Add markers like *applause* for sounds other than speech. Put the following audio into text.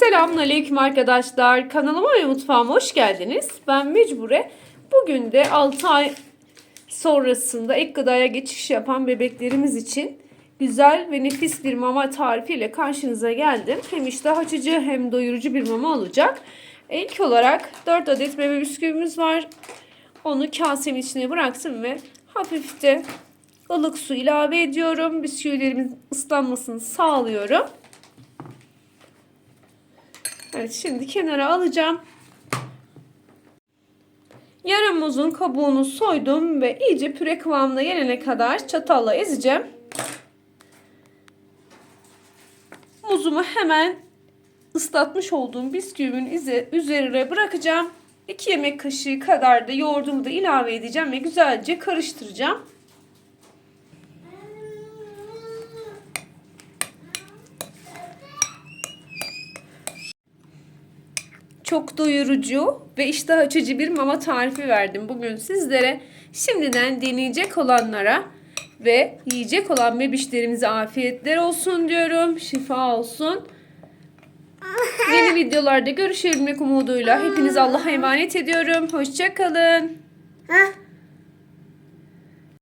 Selamünaleyküm arkadaşlar. Kanalıma ve mutfağıma hoş geldiniz. Ben Mecbure. Bugün de 6 ay sonrasında ek gıdaya geçiş yapan bebeklerimiz için güzel ve nefis bir mama tarifiyle karşınıza geldim. Hem iştah açıcı hem doyurucu bir mama olacak. İlk olarak 4 adet bebe bisküvimiz var. Onu kasemin içine bıraktım ve hafif de ılık su ilave ediyorum. Bisküvilerimin ıslanmasını sağlıyorum. Evet şimdi kenara alacağım. Yarım muzun kabuğunu soydum ve iyice püre kıvamına gelene kadar çatalla ezeceğim. Muzumu hemen ıslatmış olduğum bisküvimin ize- üzerine bırakacağım. 2 yemek kaşığı kadar da yoğurdumu da ilave edeceğim ve güzelce karıştıracağım. Çok doyurucu ve iştah açıcı bir mama tarifi verdim bugün sizlere. Şimdiden deneyecek olanlara ve yiyecek olan bebişlerimize afiyetler olsun diyorum. Şifa olsun. *laughs* Yeni videolarda görüşebilmek umuduyla hepinizi Allah'a emanet ediyorum. Hoşçakalın. Hah